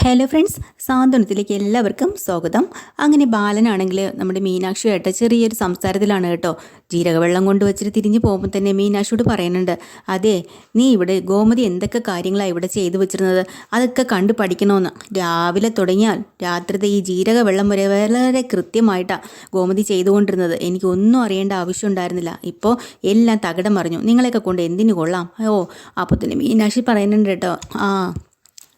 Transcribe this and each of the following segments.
Hello friends സാന്ത്വനത്തിലേക്ക് എല്ലാവർക്കും സ്വാഗതം. അങ്ങനെ ബാലനാണെങ്കിൽ നമ്മുടെ മീനാക്ഷിയായിട്ട് ചെറിയൊരു സംസാരത്തിലാണ് കേട്ടോ. ജീരകവെള്ളം കൊണ്ട് വെച്ചിട്ട് തിരിഞ്ഞു പോകുമ്പോൾ തന്നെ മീനാക്ഷിയോട് പറയുന്നുണ്ട് അതെ നീ ഇവിടെ ഗോമതി എന്തൊക്കെ കാര്യങ്ങളാണ് ഇവിടെ ചെയ്തു വെച്ചിരുന്നത്? അതൊക്കെ കണ്ടു പഠിക്കണമെന്ന് രാവിലെ തുടങ്ങിയാൽ രാത്രിത്തെ ഈ ജീരകവെള്ളം വരെ വളരെ കൃത്യമായിട്ടാണ് ഗോമതി ചെയ്തുകൊണ്ടിരുന്നത്. എനിക്കൊന്നും അറിയേണ്ട ആവശ്യം ഉണ്ടായിരുന്നില്ല. ഇപ്പോൾ എല്ലാം തകിടം മറിഞ്ഞു. നിങ്ങളെയൊക്കെ കൊണ്ട് എന്തിനു കൊള്ളാം? ഓ അപ്പോൾ തന്നെ മീനാക്ഷി പറയുന്നുണ്ട് കേട്ടോ. ആ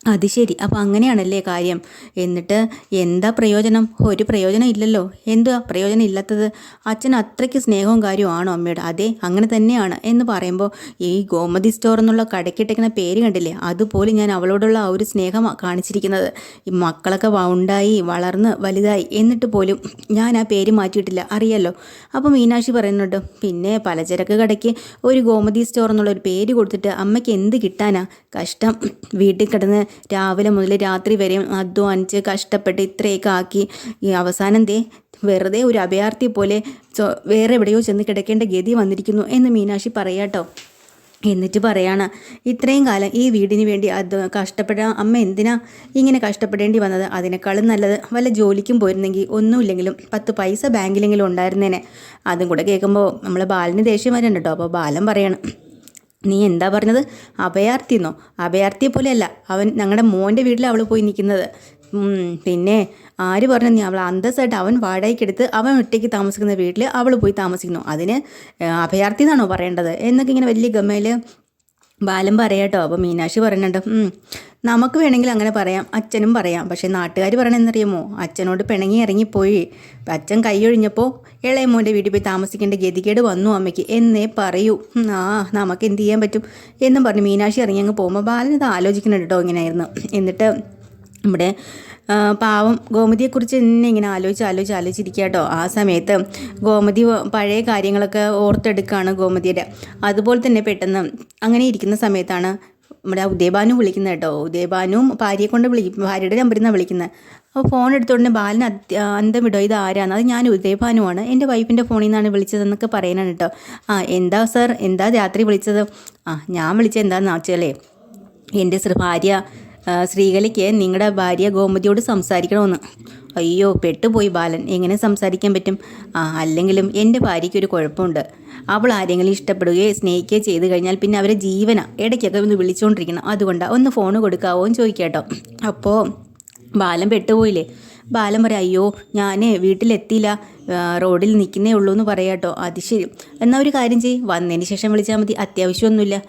അത് ശരി. അപ്പോൾ അങ്ങനെയാണല്ലേ കാര്യം. എന്നിട്ട് എന്താ പ്രയോജനം? ഒരു പ്രയോജനം ഇല്ലല്ലോ. എന്തുവാ പ്രയോജനം ഇല്ലാത്തത്? അച്ഛൻ അത്രയ്ക്ക് സ്നേഹവും കാര്യവും ആണോ അമ്മയുടെ? അതെ അങ്ങനെ തന്നെയാണ് എന്ന് പറയുമ്പോൾ ഈ ഗോമതി സ്റ്റോർ എന്നുള്ള കടക്കിട്ടേക്കുന്ന പേര് കണ്ടില്ലേ? അതുപോലെ ഞാൻ അവളോടുള്ള ആ ഒരു സ്നേഹം കാണിച്ചിരിക്കുന്നത്. ഈ മക്കളൊക്കെ ഉണ്ടായി വളർന്ന് വലുതായി. എന്നിട്ട് പോലും ഞാൻ ആ പേര് മാറ്റിയിട്ടില്ല. അറിയാലോ? അപ്പോൾ മീനാക്ഷി പറയുന്നുണ്ട് പിന്നെ പലചരക്ക് കടയ്ക്ക് ഒരു ഗോമതി സ്റ്റോർ എന്നുള്ള ഒരു പേര് കൊടുത്തിട്ട് അമ്മയ്ക്ക് എന്ത് കിട്ടാനാ? കഷ്ടം. വീട്ടിൽ കിടന്ന് രാവിലെ മുതൽ രാത്രി വരെയും അധ്വാനിച്ച് കഷ്ടപ്പെട്ട് ഇത്രയൊക്കെ ആക്കി. ഈ അവസാനം ദേ വെറുതെ ഒരു അഭയാർത്ഥി പോലെ വേറെ എവിടെയോ ചെന്ന് കിടക്കേണ്ട ഗതി വന്നിരിക്കുന്നു എന്ന് മീനാക്ഷി പറയാട്ടോ എന്നിട്ട് പറയാണ് ഇത്രയും കാലം ഈ വീടിന് വേണ്ടി അത് കഷ്ടപ്പെടാൻ അമ്മ എന്തിനാ ഇങ്ങനെ കഷ്ടപ്പെടേണ്ടി വന്നത്? അതിനേക്കാളും നല്ലത് വല്ല ജോലിക്കും പോയിരുന്നെങ്കിൽ ഒന്നുമില്ലെങ്കിലും പത്ത് പൈസ ബാങ്കിലെങ്കിലും ഉണ്ടായിരുന്നേനെ. അതും കൂടെ കേൾക്കുമ്പോൾ നമ്മളെ ബാലിന് ദേഷ്യം വരുന്നുണ്ട് കേട്ടോ അപ്പോൾ ബാലൻ പറയണം നീ എന്താ പറഞ്ഞത്? അഭയാർത്ഥി എന്നോ അഭയാർത്ഥിയെ പോലെയല്ല അവൻ ഞങ്ങളുടെ മോന്റെ വീട്ടിൽ അവൾ പോയി നിൽക്കുന്നത് പിന്നെ ആര് പറഞ്ഞു നീ അവൾ അന്തസ്സായിട്ട് അവൻ വാടകയ്ക്കെടുത്ത് അവൻ ഒറ്റയ്ക്ക് താമസിക്കുന്ന വീട്ടിൽ അവൾ പോയി താമസിക്കുന്നു. അതിന് അഭയാർത്ഥി എന്നാണോ പറയേണ്ടത്? എന്നൊക്കെ ഇങ്ങനെ വലിയ ഗമയിൽ ബാലം പറയാട്ടോ. അപ്പോൾ മീനാക്ഷി പറയുന്നുണ്ട്. "ഉം, നമുക്ക് വേണമെങ്കിൽ അങ്ങനെ പറയാം അച്ഛനും പറയാം. പക്ഷേ നാട്ടുകാർ പറയണമെന്നറിയുമോ അച്ഛനോട് പിണങ്ങി ഇറങ്ങിപ്പോയി. അച്ഛൻ കൈയൊഴിഞ്ഞപ്പോൾ ഇളയ മോന്റെ വീട്ടിൽ പോയി താമസിക്കേണ്ട ഗതികേട് വന്നു അമ്മയ്ക്ക്. എന്നേ പറയൂ. ആ നമുക്ക് എന്ത് ചെയ്യാൻ പറ്റും? എന്നും പറഞ്ഞു മീനാക്ഷി ഇറങ്ങി അങ്ങ് പോകുമ്പോൾ ബാലൻ ഇത് ആലോചിക്കുന്നുണ്ട് കേട്ടോ ഇങ്ങനെയായിരുന്നു. എന്നിട്ട് നമ്മുടെ പാവം ഗോമതിയെക്കുറിച്ച് തന്നെ ഇങ്ങനെ ആലോചിച്ച് ആലോചിച്ച് ആലോചിച്ചിരിക്കുക കേട്ടോ ആ സമയത്ത് ഗോമതി പഴയ കാര്യങ്ങളൊക്കെ ഓർത്തെടുക്കുകയാണ് ഗോമതിയുടെ. അതുപോലെ തന്നെ പെട്ടെന്ന് അങ്ങനെ ഇരിക്കുന്ന സമയത്താണ് നമ്മുടെ ഉദയഭാനു വിളിക്കുന്നത് കേട്ടോ. ഉദയബാനും ഭാര്യയെ കൊണ്ട് വിളിക്കും ഭാര്യയുടെ നമ്പറിൽ നിന്നാണ് വിളിക്കുന്നത് അപ്പോൾ ഫോൺ എടുത്തോണ്ട് അത്യ- അന്തം വിടോ ഇത് ആരാണ് അത് ഞാൻ ഉദയഭാനുവാണ് എന്റെ വൈഫിന്റെ ഫോണിൽ നിന്നാണ് വിളിച്ചതെന്നൊക്കെ പറയാനാണ് കേട്ടോ. ആ എന്താ സർ എന്താ രാത്രി വിളിച്ചത്? ആ ഞാൻ വിളിച്ചത് എന്താണെന്ന് വെച്ചാലേ എന്റെ ഭാര്യ ശ്രീകലയ്ക്ക് നിങ്ങളുടെ ഭാര്യ ഗോമതിയോട് സംസാരിക്കണമെന്ന് അയ്യോ പെട്ടുപോയി ബാലൻ. എങ്ങനെ സംസാരിക്കാൻ പറ്റും? ആ അല്ലെങ്കിലും എന്റെ ഭാര്യയ്ക്ക് ഒരു കുഴപ്പമുണ്ട്. അവൾ ആരെങ്കിലും ഇഷ്ടപ്പെടുകയോ സ്നേഹിക്കുകയോ ചെയ്തു കഴിഞ്ഞാൽ പിന്നെ അവരെ ജീവന. ഇടയ്ക്കൊക്കെ ഒന്ന് വിളിച്ചുകൊണ്ടിരിക്കണം അതുകൊണ്ടാണ് ഒന്ന് ഫോൺ കൊടുക്കാവോ എന്ന് ചോദിക്കാട്ടോ. അപ്പോൾ ബാലൻ പെട്ടുപോയില്ലേ? ബാലൻ പറയാം അയ്യോ ഞാൻ വീട്ടിലെത്തിയില്ല. റോഡിൽ നിൽക്കുന്നേ ഉള്ളൂ എന്ന് പറയാട്ടോ അത് ശരി. എന്നാൽ ഒരു കാര്യം ചെയ്യ്. വന്നതിന് ശേഷം വിളിച്ചാൽ മതി. അത്യാവശ്യമൊന്നുമില്ല.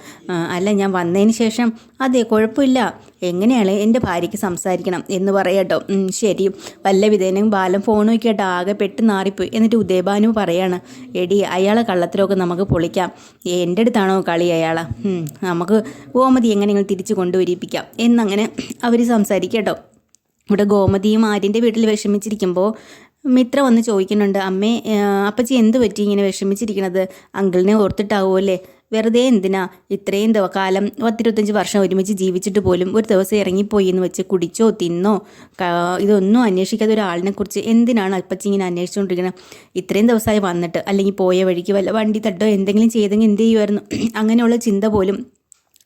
അല്ല ഞാൻ വന്നതിന് ശേഷം അതെ കുഴപ്പമില്ല. എങ്ങനെയാണ് എന്റെ ഭാര്യയ്ക്ക് സംസാരിക്കണം എന്ന് പറയാട്ടോ ശരി. വല്ല വിധേനും ബാലം ഫോൺ നോക്കിയാട്ടോ ആകെ പെട്ട് നാറിപ്പോയി. എന്നിട്ട് ഉദയഭാനു പറയാണ് എടി അയാളെ കള്ളത്തിലൊക്കെ നമുക്ക് പൊളിക്കാം. എന്റെ അടുത്താണോ കളി അയാളെ? നമുക്ക് ഗോമതി എങ്ങനെയെങ്കിലും തിരിച്ചു കൊണ്ടുവരിപ്പിക്കാം. എന്നങ്ങനെ അവർ സംസാരിക്കട്ടോ ഇവിടെ ഗോമതിയും ആര്യന്റെ വീട്ടിൽ വിഷമിച്ചിരിക്കുമ്പോൾ മിത്ര വന്ന് ചോദിക്കുന്നുണ്ട് അമ്മേ അപ്പച്ചി എന്ത് പറ്റി ഇങ്ങനെ വിഷമിച്ചിരിക്കണത്? അങ്കിളിനെ ഓർത്തിട്ടാവുമല്ലേ വെറുതെ എന്തിനാ? ഇത്രയും കാലം പത്തിരുപത്തഞ്ച് വർഷം ഒരുമിച്ച് ജീവിച്ചിട്ട് പോലും ഒരു ദിവസം ഇറങ്ങിപ്പോയി എന്ന് വെച്ച് കുടിച്ചോ തിന്നോ? ഇതൊന്നും അന്വേഷിക്കാത്ത ഒരാളിനെ കുറിച്ച് എന്തിനാണ് അപ്പച്ചി ഇങ്ങനെ അന്വേഷിച്ചുകൊണ്ടിരിക്കുന്നത് ഇത്രയും ദിവസമായി വന്നിട്ട് അല്ലെങ്കിൽ പോയ വഴിക്ക് വല്ല വണ്ടി തട്ടോ എന്തെങ്കിലും ചെയ്തെങ്കിൽ എന്ത് ചെയ്യുമായിരുന്നു? അങ്ങനെയുള്ള ചിന്ത പോലും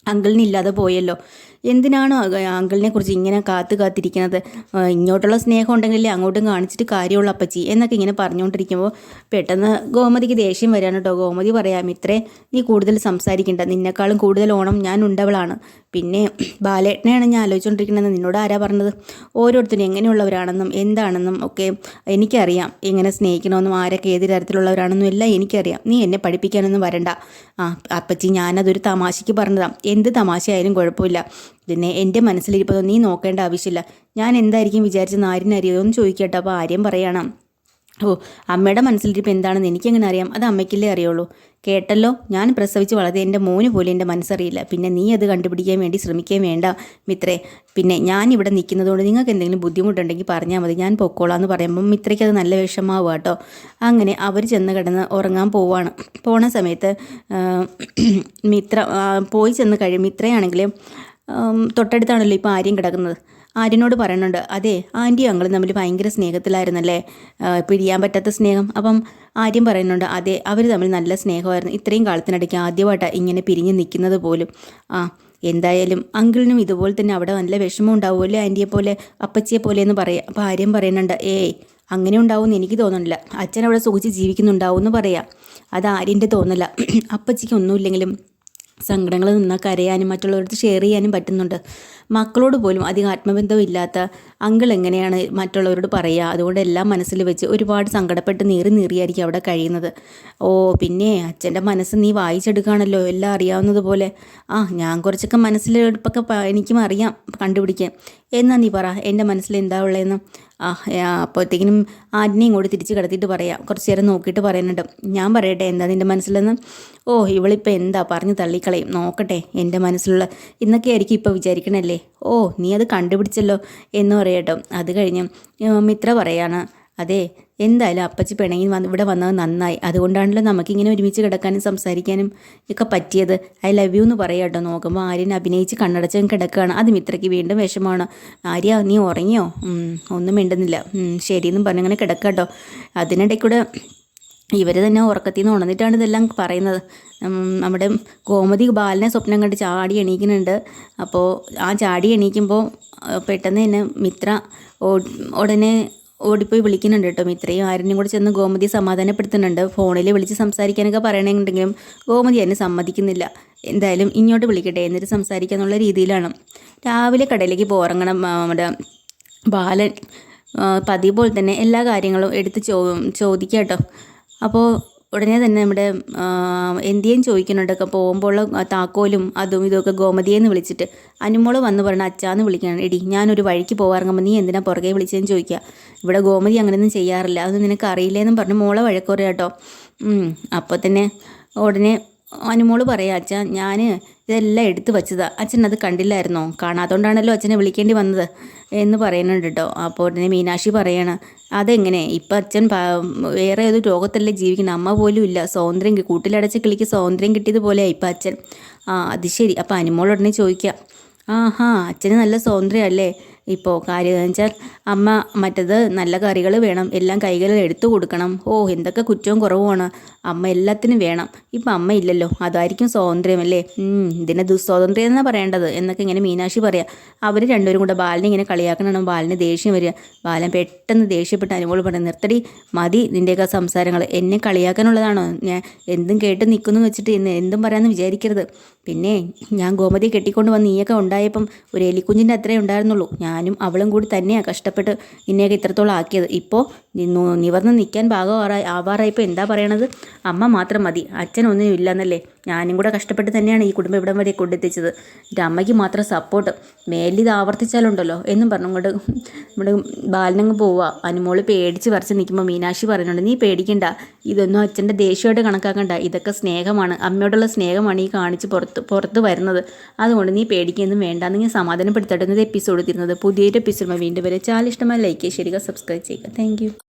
അങ്കിളിനില്ലാതെ പോയല്ലോ. എന്തിനാണ് അങ്കിളിനെ കുറിച്ച് ഇങ്ങനെ കാത്തു കാത്തിരിക്കുന്നത്? ഇങ്ങോട്ടുള്ള സ്നേഹം ഉണ്ടെങ്കിലേ അങ്ങോട്ടും കാണിച്ചിട്ട് കാര്യമുള്ള അപ്പച്ചി എന്നൊക്കെ ഇങ്ങനെ പറഞ്ഞുകൊണ്ടിരിക്കുമ്പോൾ പെട്ടെന്ന് ഗോമതിക്ക് ദേഷ്യം വരാൻ കേട്ടോ. ഗോമതി പറയാം ഇത്രേ നീ കൂടുതൽ സംസാരിക്കേണ്ട. നിന്നെക്കാളും കൂടുതൽ ഓണം ഞാൻ ഉണ്ടവളാണ്. പിന്നെ ബാലേട്ടനെയാണ് ഞാൻ ആലോചിച്ചുകൊണ്ടിരിക്കുന്നത് നിന്നോട് ആരാ പറഞ്ഞത്? ഓരോരുത്തരും എങ്ങനെയുള്ളവരാണെന്നും എന്താണെന്നും ഒക്കെ എനിക്കറിയാം. എങ്ങനെ സ്നേഹിക്കണമെന്നും ആരൊക്കെ ഏത് തരത്തിലുള്ളവരാണെന്നും എല്ലാം എനിക്കറിയാം. നീ എന്നെ പഠിപ്പിക്കാനൊന്നും വരണ്ട. ആ അപ്പച്ചി ഞാനതൊരു തമാശയ്ക്ക് പറഞ്ഞതാണ് എന്ത് തമാശയായാലും കുഴപ്പമില്ല. പിന്നെ എന്റെ മനസ്സിലിരിപ്പതൊന്നും നീ നോക്കേണ്ട ആവശ്യമില്ല. ഞാൻ എന്തായിരിക്കും വിചാരിച്ചെന്ന് ആര്യനറിയോ എന്ന് ചോദിക്കട്ടെ അപ്പോൾ ആര്യം പറയണം ഓ അമ്മയുടെ മനസ്സിലിരിപ്പ് എന്താണെന്ന് എനിക്കെങ്ങനെ അറിയാം? അത് അമ്മയ്ക്കല്ലേ അറിയുള്ളൂ. കേട്ടല്ലോ ഞാൻ പ്രസവിച്ച് വളരെ എന്റെ മോന് പോലും എന്റെ മനസ്സറിയില്ല. പിന്നെ നീ അത് കണ്ടുപിടിക്കാൻ വേണ്ടി ശ്രമിക്കുകയും വേണ്ട മിത്രേ. പിന്നെ ഞാൻ ഇവിടെ നിൽക്കുന്നതുകൊണ്ട് നിങ്ങൾക്ക് എന്തെങ്കിലും ബുദ്ധിമുട്ടുണ്ടെങ്കിൽ പറഞ്ഞാൽ മതി. ഞാൻ പൊക്കോളാം എന്ന് പറയുമ്പോൾ മിത്രയ്ക്ക് അത് നല്ല വിഷമാവുക കേട്ടോ. അങ്ങനെ അവർ ചെന്ന് കിടന്ന് ഉറങ്ങാൻ പോവാണ്. പോണ സമയത്ത് മിത്ര പോയി ചെന്ന് കഴിയും മിത്രയാണെങ്കിൽ തൊട്ടടുത്താണല്ലോ ഇപ്പോൾ ആര്യം കിടക്കുന്നത്. ആര്യനോട് പറയുന്നുണ്ട് അതെ ആന്റി അങ്ങളും തമ്മിൽ ഭയങ്കര സ്നേഹത്തിലായിരുന്നല്ലേ? പിരിയാൻ പറ്റാത്ത സ്നേഹം? അപ്പം ആര്യം പറയുന്നുണ്ട് അതെ അവർ തമ്മിൽ നല്ല സ്നേഹമായിരുന്നു. ഇത്രയും കാലത്തിനിടയ്ക്ക് ആദ്യമായിട്ടാണ് ഇങ്ങനെ പിരിഞ്ഞ് നിൽക്കുന്നത് പോലും. ആ എന്തായാലും അങ്കിളിനും ഇതുപോലെ തന്നെ അവിടെ നല്ല വിഷമം ഉണ്ടാവുമല്ലോ ആന്റിയെ പോലെ അപ്പച്ചിയെ പോലെ എന്ന് പറയാം അപ്പോൾ ആര്യം പറയുന്നുണ്ട് ഏയ് അങ്ങനെ ഉണ്ടാവുമെന്ന് എനിക്ക് തോന്നുന്നില്ല അച്ഛൻ അവിടെ സുഖിച്ച് ജീവിക്കുന്നുണ്ടാവും എന്ന് പറയാം. അത് ആര്യന്റെ തോന്നല. അപ്പച്ചിക്ക് ഒന്നുമില്ലെങ്കിലും സങ്കടങ്ങൾ നിന്നാൽ കരയാനും മറ്റുള്ളവർക്ക് ഷെയർ ചെയ്യാനും പറ്റുന്നുണ്ട്. മക്കളോട് പോലും അധികം ആത്മബന്ധമില്ലാത്ത അങ്കിൾ എങ്ങനെയാണ് മറ്റുള്ളവരോട് പറയുക? അതുകൊണ്ട് എല്ലാം മനസ്സിൽ വെച്ച് ഒരുപാട് സങ്കടപ്പെട്ട് നീറി നീറിയായിരിക്കും അവിടെ കഴിയുന്നത്. ഓ പിന്നെ അച്ഛന്റെ മനസ്സ് നീ വായിച്ചെടുക്കുകയാണല്ലോ എല്ലാം അറിയാവുന്നത് പോലെ. ആ ഞാൻ കുറച്ചൊക്കെ മനസ്സിലെടുപ്പൊക്കെ എനിക്കും അറിയാം കണ്ടുപിടിക്കാൻ എന്നാ നീ പറ? എന്റെ മനസ്സിൽ എന്താ ഉള്ളതെന്ന്? ആ അപ്പോഴത്തേക്കിനും ആജ്ഞയും കൂടി തിരിച്ച് കിടത്തിയിട്ട് പറയാം. കുറച്ച് നേരം നോക്കിയിട്ട് പറയുന്നുണ്ട്. ഞാൻ പറയട്ടെ എന്താ നിന്റെ മനസ്സിലെന്ന്? ഓ ഇവളിപ്പോൾ എന്താ പറഞ്ഞ് തള്ളിക്കളയും? നോക്കട്ടെ എന്റെ മനസ്സിലുള്ള ഇന്നൊക്കെ ആയിരിക്കും ഇപ്പോൾ വിചാരിക്കണല്ലേ? ഓ നീ അത് കണ്ടുപിടിച്ചല്ലോ എന്ന് പറയട്ടോ. അത് കഴിഞ്ഞ് മിത്ര പറയാണ് അതെ എന്തായാലും അപ്പച്ചി പിണങ്ങി വന്ന് ഇവിടെ വന്നത് നന്നായി. അതുകൊണ്ടാണല്ലോ നമുക്കിങ്ങനെ ഒരുമിച്ച് കിടക്കാനും സംസാരിക്കാനും ഒക്കെ പറ്റിയത്. ഐ ലവ് യു എന്ന് പറയാം കേട്ടോ. നോക്കുമ്പോൾ ആര്യൻ അഭിനയിച്ച് കണ്ണടച്ച് കിടക്കുകയാണ്. അത് മിത്രയ്ക്ക് വീണ്ടും വിഷമമാണ്. ആര്യ നീ ഉറങ്ങിയോ? ഒന്നും മിണ്ടുന്നില്ല. ശരിയെന്നും പറഞ്ഞങ്ങനെ കിടക്കുക കേട്ടോ. അതിനിടയ്ക്കൂടെ ഇവർ തന്നെ ഉറക്കത്തിൽ നിന്ന് ഉണർന്നിട്ടാണ് ഇതെല്ലാം പറയുന്നത്. നമ്മുടെ ഗോമതി ബാലനെ സ്വപ്നം കണ്ട് ചാടി എണീക്കുന്നുണ്ട്. അപ്പോൾ ആ ചാടി എണീക്കുമ്പോൾ പെട്ടെന്ന് തന്നെ മിത്ര ഉടനെ ഓടിപ്പോയി വിളിക്കുന്നുണ്ട് കേട്ടോ മിത്രയും. ആരെയും കൂടെ ചെന്ന് ഗോമതി സമാധാനപ്പെടുത്തുന്നുണ്ട്. ഫോണിൽ വിളിച്ച് സംസാരിക്കാനൊക്കെ പറയണമെന്നുണ്ടെങ്കിലും ഗോമതി എന്നെ സമ്മതിക്കുന്നില്ല. എന്തായാലും ഇങ്ങോട്ട് വിളിക്കട്ടെ എന്നിട്ട് സംസാരിക്കുക എന്നുള്ള രീതിയിലാണ്. രാവിലെ കടയിലേക്ക് പോറങ്ങണം. നമ്മുടെ ബാലൻ പതിപോലെ പോലെ തന്നെ എല്ലാ കാര്യങ്ങളും എടുത്ത് ചോ ചോദിക്കാം കേട്ടോ അപ്പോൾ ഉടനെ തന്നെ നമ്മുടെ എന്തിയേം ചോദിക്കുന്നുണ്ടൊക്കെ പോകുമ്പോൾ താക്കോലും അതും ഇതുമൊക്കെ ഗോമതിയെന്ന് വിളിച്ചിട്ട് അനുമോൾ വന്ന് പറഞ്ഞ അച്ചാന്ന് വിളിക്കണം എടി ഞാനൊരു വഴിക്ക് പോകാറുങ്ങുമ്പോൾ നീ എന്തിനാ പുറകെ വിളിച്ചതെന്ന് ചോദിക്കുക? ഇവിടെ ഗോമതി അങ്ങനെയൊന്നും ചെയ്യാറില്ല. അതൊന്നും നിനക്ക് അറിയില്ലേന്നും പറഞ്ഞ് മോളെ വഴക്കുറയാ കേട്ടോ അപ്പോൾ തന്നെ ഉടനെ അനുമോൾ പറയാം അച്ഛൻ ഞാൻ ഇതെല്ലാം എടുത്തു വച്ചതാണ് അച്ഛൻ അത് കണ്ടില്ലായിരുന്നോ? കാണാത്തോണ്ടാണല്ലോ അച്ഛനെ വിളിക്കേണ്ടി വന്നത്. എന്ന് പറയുന്നുണ്ട് കേട്ടോ അപ്പോൾ ഉടനെ മീനാക്ഷി പറയണം അതെങ്ങനെ? ഇപ്പം അച്ഛൻ വേറെ ഒരു രോഗത്തല്ലേ ജീവിക്കുന്നത്. അമ്മ പോലും ഇല്ല. സ്വാതന്ത്ര്യം കൂട്ടിലടച്ച കിളിക്ക് സ്വാതന്ത്ര്യം കിട്ടിയതുപോലെയാണ് ഇപ്പം അച്ഛൻ. ആ അത് ശരി. അപ്പം അനുമോൾ ഉടനെ ചോദിക്കുക ആഹാ അച്ഛന് നല്ല സ്വാതന്ത്ര്യമല്ലേ ഇപ്പോൾ കാര്യം വെച്ചാൽ അമ്മ മറ്റത് നല്ല കറികൾ വേണം. എല്ലാം കൈകളിൽ എടുത്തു കൊടുക്കണം. ഓ എന്തൊക്കെ കുറ്റവും കുറവുമാണ്. അമ്മ എല്ലാത്തിനും വേണം. ഇപ്പം അമ്മ ഇല്ലല്ലോ. അതായിരിക്കും സ്വാതന്ത്ര്യമല്ലേ ഇതിനെ ദുസ്വാതന്ത്ര്യം എന്നാണ് പറയേണ്ടത്? എന്നൊക്കെ ഇങ്ങനെ മീനാക്ഷി പറയാം. അവർ രണ്ടുപേരും കൂടെ ബാലിനെ ഇങ്ങനെ കളിയാക്കണം ബാലിന് ദേഷ്യം വരിക. ബാലൻ പെട്ടെന്ന് ദേഷ്യപ്പെട്ട് അനുഭവം പറഞ്ഞു നിർത്തടി. മതി നിന്റെയൊക്കെ സംസാരങ്ങൾ എന്നെ കളിയാക്കാനുള്ളതാണോ. ഞാൻ എന്തും കേട്ട് നിൽക്കുന്നു വെച്ചിട്ട് എന്തും പറയാമെന്ന് വിചാരിക്കരുത്. പിന്നെ ഞാൻ ഗോമതി കെട്ടിക്കൊണ്ട് വന്ന് നീയൊക്കെ ഉണ്ടായപ്പം ഒരു എലിക്കുഞ്ഞിന്റെ അത്രേ ഉണ്ടായിരുന്നുള്ളൂ. ഞാനും അവളും കൂടി തന്നെയാണ് കഷ്ടപ്പെട്ട് നിന്നെയൊക്കെ ഇത്രത്തോളം ആക്കിയത്. ഇപ്പോൾ നിവർന്ന് നിൽക്കാൻ ഭാഗം ആവാറായപ്പോൾ എന്താ പറയണത്? അമ്മ മാത്രം മതി. അച്ഛനൊന്നും ഇല്ലെന്നല്ലേ. ഞാനും കൂടെ കഷ്ടപ്പെട്ട് തന്നെയാണ് ഈ കുടുംബം ഇവിടം വരെ കൊണ്ടെത്തിച്ചത്. എന്റെ അമ്മയ്ക്ക് മാത്രം സപ്പോർട്ട് മേലിത് ആവർത്തിച്ചാലുണ്ടല്ലോ എന്നും പറഞ്ഞുകൊണ്ട് നമ്മുടെ ബാലനങ്ങ് പോവുക. അനുമോൾ പേടിച്ച് വരച്ച് നിൽക്കുമ്പോൾ മീനാക്ഷി പറയുന്നുണ്ട് നീ പേടിക്കണ്ട. ഇതൊന്നും അച്ഛന്റെ ദേഷ്യമായിട്ട് കണക്കാക്കണ്ട. ഇതൊക്കെ സ്നേഹമാണ്. അമ്മയോടുള്ള സ്നേഹമാണ് ഈ കാണിച്ച് പുറത്ത് പുറത്ത് വരുന്നത്. അതുകൊണ്ട് നീ പേടിക്കൊന്നും വേണ്ട ഞാൻ സമാധാനപ്പെടുത്തട്ടെ എപ്പിസോഡ് തീരുന്നത് പുതിയൊരു എപ്പിസോഡ് വീണ്ടും വരെ. ചാലിഷ്ടമായി ലൈക്ക് ചെയ്യുക സബ്സ്ക്രൈബ് ചെയ്യുക താങ്ക്